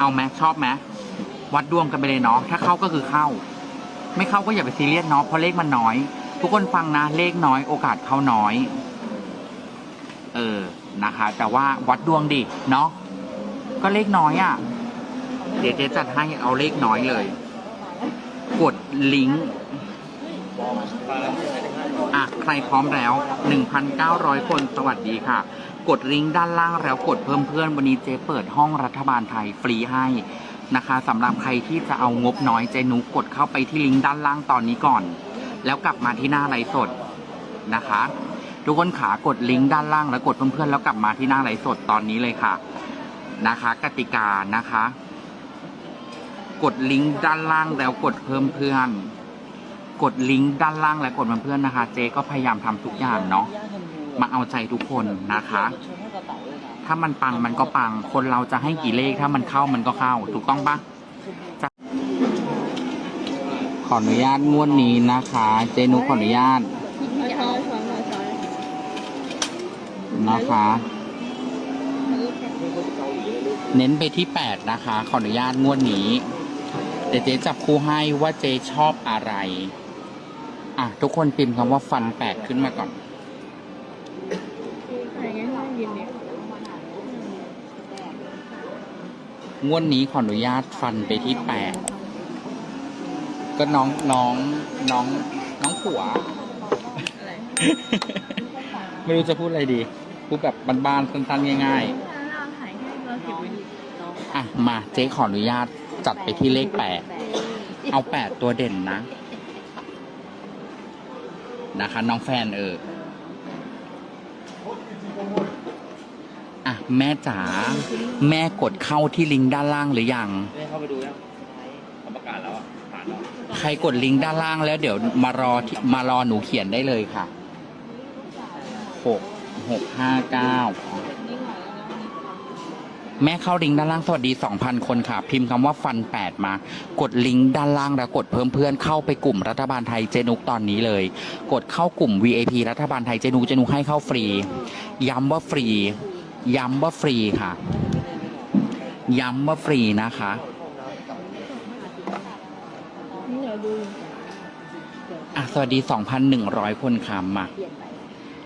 เอาไหมชอบไหมวัดดวงกันไปเลยเนาะถ้าเข้าก็คือเข้า ไม่เข้าก็อย่าไปซีเรียสเนาะเพราะเลขมันน้อย ทุกคนฟังนะเลขน้อยโอกาสเข้าน้อย เออนะคะ แต่ว่าวัดดวงดิเนาะก็เลขน้อยอะ่ะ เดี๋ยวเจ๊จัดให้เอาเลขน้อยเลย กดลิงก์อะใครพร้อมแล้ว 1,900 คนสวัสดีค่ะ กดลิงก์ด้านล่างแล้วกดเพิ่มเพื่อนวันนี้เจ๊เปิดห้องรัฐบาลไทยฟรีให้นะคะสำหรับใครที่จะเอางบน้อยเจนุกกดเข้าไปที่ลิงก์ด้านล่างตอนนี้ก่อน แล้วกลับมาที่หน้าไลฟ์สดนะคะ ทุกคนขากดลิงก์ด้านล่างแล้วกดเพื่อนๆแล้วกลับมาที่หน้าไลฟ์สดตอนนี้เลยค่ะนะคะ กติกานะคะ กดลิงก์ด้านล่างแล้วกดเพิ่มเพื่อน กดลิงก์ด้านล่างและกดเพิ่มเพื่อนนะคะ เจก็พยายามทำทุกอย่างเนาะ มาเอาใจทุกคนนะคะ ถ้ามันปังมันก็ปัง คนเราจะให้กี่เลขถ้ามันเข้ามันก็เข้า ถูกต้องปะจะขออนุญาตงวดนี้นะคะ เจนุขออนุญาตช้อนช้อนช้อนช้อนนะคะ เน้นไปที่แปดนะคะ ขออนุญาตงวดนี้เดี๋ยวเจ๊จับคู่ให้ว่าเจ๊ชอบอะไร อะ ทุกคนพิมพ์คำว่าฟันแปดขึ้นมาก่อน อะไรเงี้ยน่ากินเนี่ย งวดนี้ขออนุญาตฟันไปที่แปดก็น้องน้องน้องน้องผัว ไม่รู้จะพูดอะไรดี พูดแบบบ้านๆสั้นๆง่ายเราถ่ายให้เราเก็บไว้ดิๆอะมาเจ๊ขออนุญาตจัดไปที่เลขแปดเอาแปดตัวเด่นนะ นะคะ น้องแฟนเออ อะ แม่จ๋าแม่กดเข้าที่ลิงก์ด้านล่างหรือยังไม่เข้าไปดูยังเขาประกาศแล้วอะผ่านแล้วใครกดลิงก์ด้านล่างแล้วเดี๋ยวมารอที่มารอหนูเขียนได้เลยค่ะหกหกห้าเก้าแม่เข้าลิงก์ด้านล่างสวัสดี 2,000 คนค่ะ พิมพ์คำว่าฟัน 8 มา กดลิงก์ด้านล่างแล้วกดเพิ่มเพื่อนเข้าไปกลุ่มรัฐบาลไทยเจนุกตอนนี้เลย กดเข้ากลุ่ม VIP รัฐบาลไทยเจนุกเจนุกให้เข้าฟรี ย้ำว่าฟรี ย้ำว่าฟรีค่ะ ย้ำว่าฟรีนะคะนี่เดี๋ยวดูอะ สวัสดี 2,100 คนค่ะมา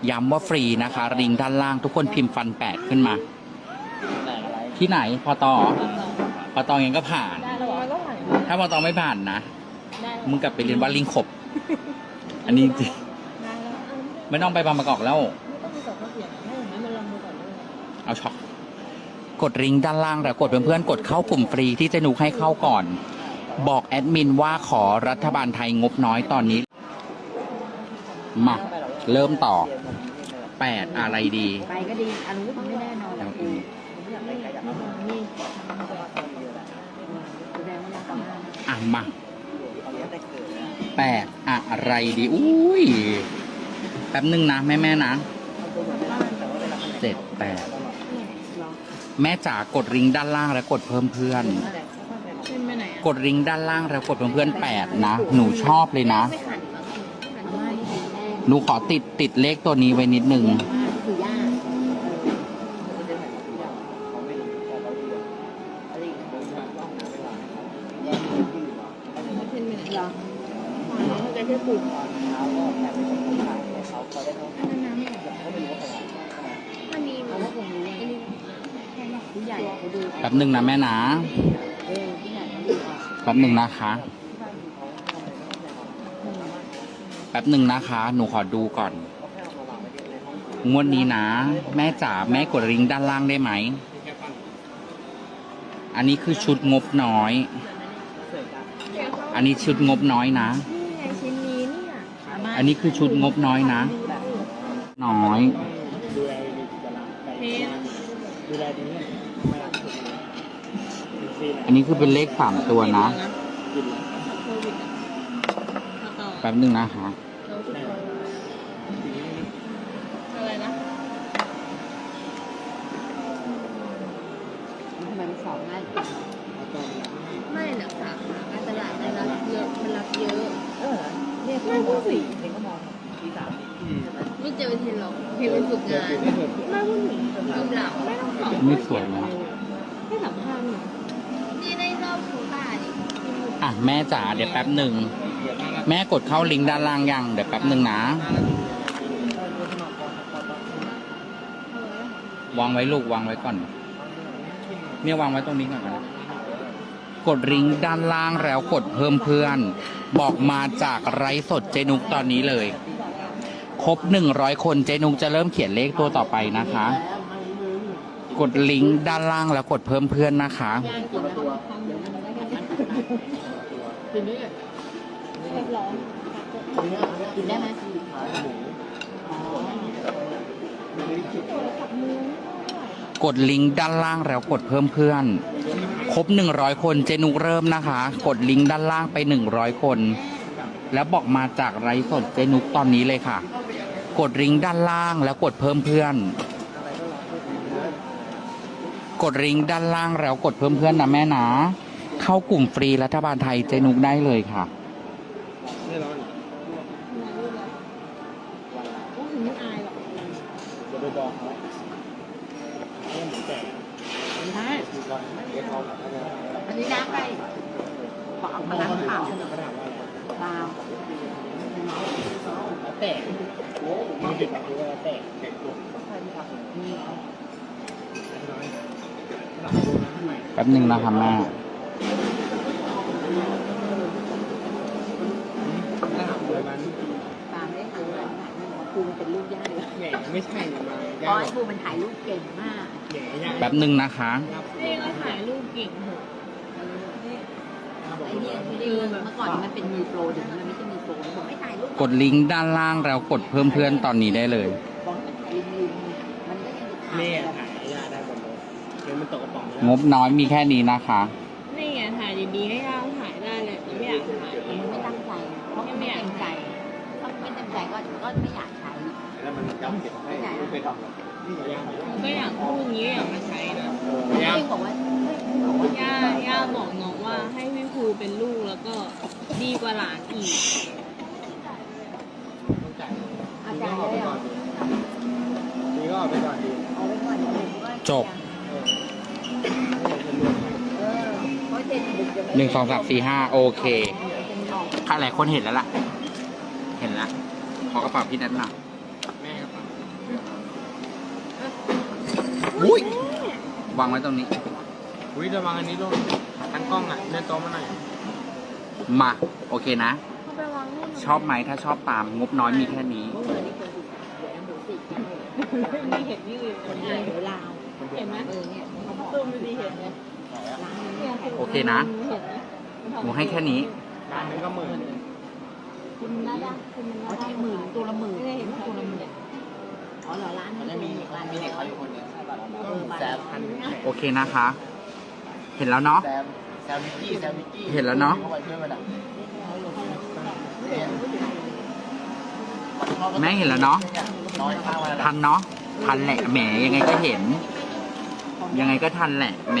ย้ำว่าฟรีนะคะลิงด้านล่างทุกคนพิมพ์ฟัน8ขึ้นมา ที่ไหนพอตอพอตอยังก็ผ่าน ถ้าพอตอไม่ผ่านนะ มึงกลับไปเรียนวัดลิงขบ อันนี้จริงได้แล้วไม่ต้องไปบางประกอบแล้ว เอาช็อกกดลิงก์ด้านล่างแล้วกดเพื่อนๆกดเข้ากลุ่มฟรีที่เจนุกให้เข้าก่อน บอกแอดมินว่าขอรัฐบาลไทยงบน้อยตอนนี้ มาเริ่มต่อแปดอะไรดี ไปก็ดีอันนี้ไม่แน่นอนเอาอีกนี่แสดงว่ายังทำได้อะมาแปดอะไรดี อุ้ย แป๊บนึงนะ แม่แม่ๆนะเจ็ดแปด แม่จ๋ากดลิงก์ด้านล่างแล้วกดเพิ่มเพื่อนเช่นไปไหนอะกดลิงก์ด้านล่างแล้วกดเพิ่มเพื่อนแปดนะ หนูชอบเลยนะ ไม่หันหันมาที่แรกหนูขอติดติดเลขตัวนี้ไว้นิดนึง คือย่าเป็นเหมือนเหรอเขาจะแค่ปลูกมัน ผู้ใหญ่เขาดูแป๊บนึงนะแม่นะเออผู้ใหญ่เขาดูอะแป๊บนึงนะคะ แป๊บนึงนะคะ หนูขอดูก่อน งวดนี้นะ แม่จ๋าแม่กดลิงก์ด้านล่างได้ไหม อันนี้คือชุดงบน้อย อันนี้ชุดงบน้อยนะ นี่ไงชิ้นนี้เนี่ย อันนี้คือชุดงบน้อยนะ น้อย ดูแลดีๆจะรับแต่ เทส ดูแลดีเนี่ยไม่รับสุดฟรี อั นนี้คือเป็นเลขสามตัวนะกินโควิดอะต่อแป๊บนึงนะคะเราทุกคนอะไรนะทำไมมันสอบง่ายกว่าไม่หนักสาขาการตลาดมันรับเยอะมันรับเยอะเออเนี่ยไม่พูดสิเด็กก็มองที่สามที่ไม่เจอเทนหรอกเทนเป็นฝึกงานไม่เคยไม่พูดถึงกำลังไม่ต้องสอบไม่สวยนะให้สัมภาษณ์หน่อ ยอบชูตาดิมีหมุดอะแม่จ๋าเดี๋ยวแป๊บหนึ่ง แม่กดเข้าลิงก์ด้านล่างยังเดี๋ยวแป๊บหนึ่งนะวางไว้ลูกวางไว้ก่อนเนี่ยวางไว้ตรงนี้ก่อนนะกดลิงก์ด้านล่างแล้วกดเพิ่มเพื่อน บอกมาจากไร้สดเจนุกตอนนี้เลย ครบ100คนเจนุกจะเริ่มเขียนเลขตัวต่อไปนะคะ กดลิงก์ด้านล่างแล้วกดเพิ่มเพื่อนนะคะ กินแล้วเดี๋ยวมันได้ไหมกดลิงก์ด้านล่างแล้วกดเพิ่มเพื่อน ครบ 100 คนเจนุกเริ่มนะคะ กดลิงก์ด้านล่างไป 100 คน แล้วบอกมาจากไลฟ์สดเจนุกตอนนี้เลยค่ะ กดลิงก์ด้านล่างแล้วกดเพิ่มเพื่อน กดลิงก์ด้านล่างแล้วกดเพิ่มเพื่อนนะแม่นะ เข้ากลุ่มฟรีรัฐบาลไทยเจนุกได้เลยค่ะ ไม่ร้อนโอ้โหไม่อายหรอกเดี๋ยวไปบอกเขาเรื่องหมูแก่ไม่ได้คือก่อนเดี๋ยวเขาเขาจะอันนี้น้ำไปบอกเอามาล้างเปล่าเขาถามว่าเปล่าแตกมันติดแบบนี้ว่าแตกแตกตัว แป๊บหนึ่งนะคะแม่ถ้าหลังเลยมันตามได้ทางนั้นน่ะนั่นว่าครูมันเป็นลูกย่าเลยแหน่ไม่ใช่เนี่ยมาเพย่าราะไอ้ครูมันถ่ายรูปเก่งมากแหน่ย่าแป๊บหนึ่งนะคะนี่ก็ถ่ายรูปเก่งเหอะไอ้เนี่ยที่เมื่อก่อนมันเป็นมือโปรเดี๋ยวนี้มันไม่ใช่มือโปรบอกให้ถ่ายรูปกดลิงก์ด้านล่างแล้วกดเพิ่มเพื่อนตอนนี้ได้เลย บอกให้ถ่ายริมๆมันก็ยังจะถ่ายแม่ถ่าย ยวมันตกกระป๋องงบน้อยมีแค่นี้นะคะ นี่ไงถ่ายดีๆให้ย่าถ่ายได้เลยแต่ไม่อยากถ่ายมันไม่ตั้งใจเพราะมันไม่เต็มใจถ้าไม่เต็มใจก็ก็ไม่อยากใช้แล้วมันจำเก็บให้ไม่เคยทำหรอกนี่ย่าก็อยากพูดอย่างนี้อยากมาใช้นะย่าเองบอกว่าบอกว่าย่าย่าบอกน้องว่าให้พี่ภูเป็นลูกแล้วก็ดีกว่าหลานอีกต้องจ่ายอาจารย์เลยเหรอนี่ก็เอาไปก่อนดีเอาไว้ก่อนเดี๋ยวผมก็จบ เออ เออเพราะเจ็ดดึกจะไม่ หนึ่งสองสามสี่ห้าโอเคเป็นออกใครหลายคนเห็นแล้วล่ะ เห็นแล้วขอกระเป๋าพี่นัทมาแม่ครับอุ้ยวางไว้ตรงนี้อุ้ยระวังอันนี้ด้วยทั้งกล้องอะเลื่อนโต๊ะมาหน่อยมาโอเคนะเขาไปวางนู่นชอบไหมถ้าชอบตามงบน้อยมีแค่นี้เมื่อวานนี้เคยดูเดี๋ยวน้ำดูสินี่เห็นนี่เลยคนไทยเดี๋ยวลาวเห็นไหมเออเนี่ยเขาบอกซูมดูดีเห็นไหมร้านนี้เนี่ย โอเคนะเห็นไหมหนูให้แค่นี้ ร้านนึงก็หมื่นคุณน่ารักคุณเขาน่ารัใช้กหมื่นตัวละหมื่นไม่ได้เห็นตัวละหมื่นอ๋อเหรอร้านนี้ตัวหมื่นร้านนี้ร้อยเออบ้านแซมพันโอเคนะคะ เห็นแล้วเนาะแซมแซมวิกกี้แซมวิกกี้เห็นแล้วเนาะเข้าไปช่วยมันอะแม่เห็นแล้วเนาะน้อยข้างมาแล้วทันเนาะทันแหละแหมยังไงก็เห็น ยังไงก็ทันแหละแหม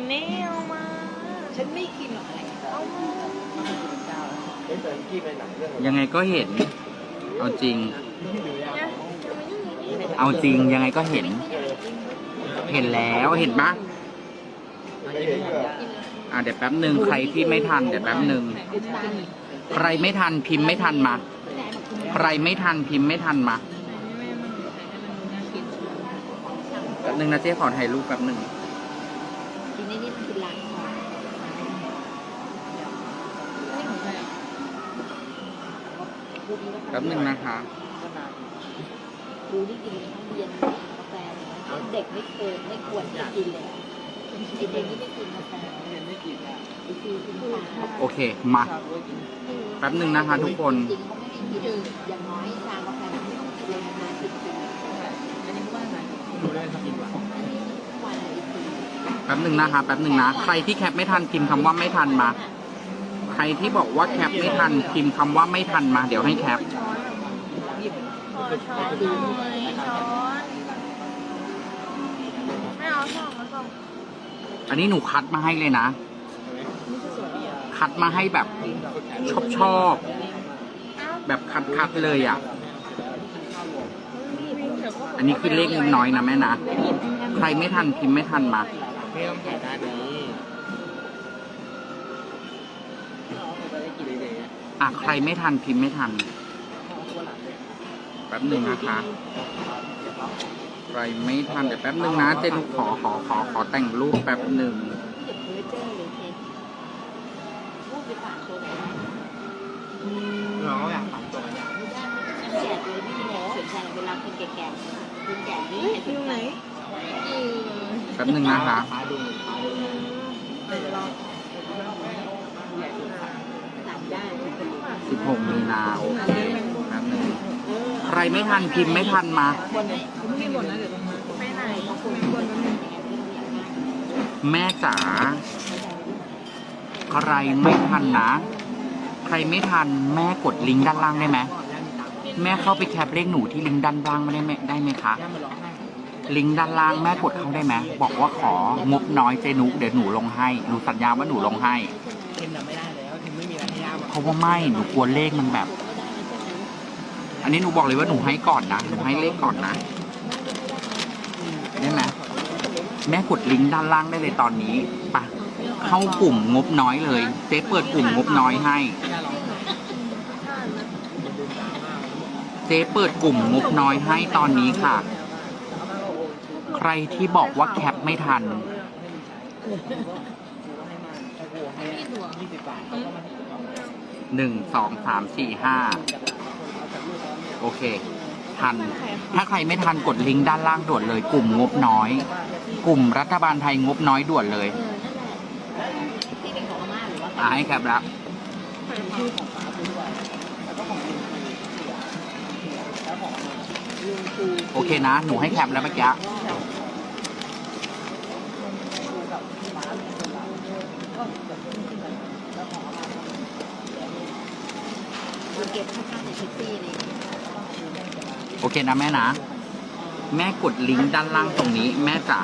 เอาเออของนี่เอามาฉันไม่กินหรอกอะไรเอามาเฮ้ยแซมวิกกี้เป็นหนังเรื่องยังไงก็เห็น เอาจริงเนี่ยจะมานี่นี่เอาจริงยังไงก็เห็น เห็นแล้วเห็นปะอะเดี๋ยวแป๊บหนึ่งใครที่ไม่ทันเดี๋ยวแป๊บหนึ่งอุตานีใครไม่ทันพิมพ์ไม่ทันมา ใครไม่ทันพิมพ์ไม่ทันมาแม่มันใส่ให้มันดูน่ากินแป๊บหนึ่งนะเจ๊ขอถ่ายรูปแป๊บหนึ่งที นี้นี่มันคือร้านของนี่ของใครอะรูนี้ก็แป๊บหนึ่งนะคะรูนี่กินทั้งเย็นกาแฟเด็กไม่เคยไม่ควรจะกินเลยไอเด็กนี่ไม่กินกาแฟเรียนไม่กี่อะไอคือกินชาโอเค มา แป๊บหนึ่งนะคะทุกคนจริงเขาไม่ได้กินอย่างน้อยชากาแฟไม่ต้องกินเลยนานสิบปีอันนี้ว่าไงดูได้สักกี่วัน ป๊บหนึ่งนะคะแป๊บหนึ่งนะ ใครที่แคปไม่ทันพิมพ์คำว่าไม่ทันมา ใครที่บอกว่าแคปไม่ทันพิมพ์คำว่าไม่ทันมา เดี๋ยวให้แคปขอช้อนหน่อยช้อนไม่เอาช้อนมาส่งอันนี้หนูคัดมาให้เลยนะ คัดมาให้แบบชอบชอบแบบคัดคัดเลยอะ อันนี้คือเลขน้อยนะแม่นะ ใครไม่ทันพิมพ์ไม่ทันมา ไม่ต้องถ่ายด้านนี้อะใครไม่ทันพิมพ์ไม่ทันแป๊บหนึ่งนะคะใครไม่ทันเดี๋ยวแป๊บหนึ่งนะเจนขอขอขอขอแต่งรูปแป๊บหนึ่งเราอยากทำตัวอย่างแจกเลยไม่มีแรงสนใจเวลาคนแก่ๆคนแก่นี่อยู่ไหน ป๊บหนึ่งนะคะสั่งได้16มีนาโอเคแป๊บหนึ่งใครไม่ทันพิมพ์ไม่ทันมา แม่จ๋าใครไม่ทันนะ ใครไม่ทันแม่กดลิงก์ด้านล่างได้ไหม แม่เข้าไปแคปเลขหนูที่ลิงก์ด้านล่างม่ได้ไหมได้ไหมคะ ลิงก์ด้านล่างแม่กดเข้าได้ไหมบอกว่าของบน้อยเจนุกเดี๋ยวหนูลงให้หนูสัญญาว่าหนูลงให้เทมน่ะไม่ได้แล้วเทมไม่มีอะไรให้ย่าบอกเพราะว่าไม่หนูกลัวเลขมันแบบ อันนี้หนูบอกเลยว่าหนูให้ก่อนนะหนูให้เลขก่อนนะได้ไหมแม่กดลิงก์ด้านล่างได้เลยตอนนี้ไปะเข้ากลุ่มงบน้อยเลยเจ๊เปิดกลุ่มงบน้อยให้ ย่าร้องไห้มันดูดราม่าเจ๊เปิดกลุ่มงบน้อยให้ตอนนี้ค่ะ ใครที่บอกว่าแคปไม่ทัน หนึ่งสองสามสี่ห้าโอเค ทัน ถ้าใครไม่ทันกดลิงก์ด้านล่างด่วนเลย กลุ่มงบน้อย กลุ่มรัฐบาลไทยงบน้อยด่วนเลยอาให้แคปแล้วโอเคนะ หนูให้แคปแล้วเมื่อกี้ เราเก็บค่าค่าในแท็กซี่นี่ โอ เคนะแม่นะ แม่กดลิงก์ด้านล่างตรงนี้ แม่จ๋า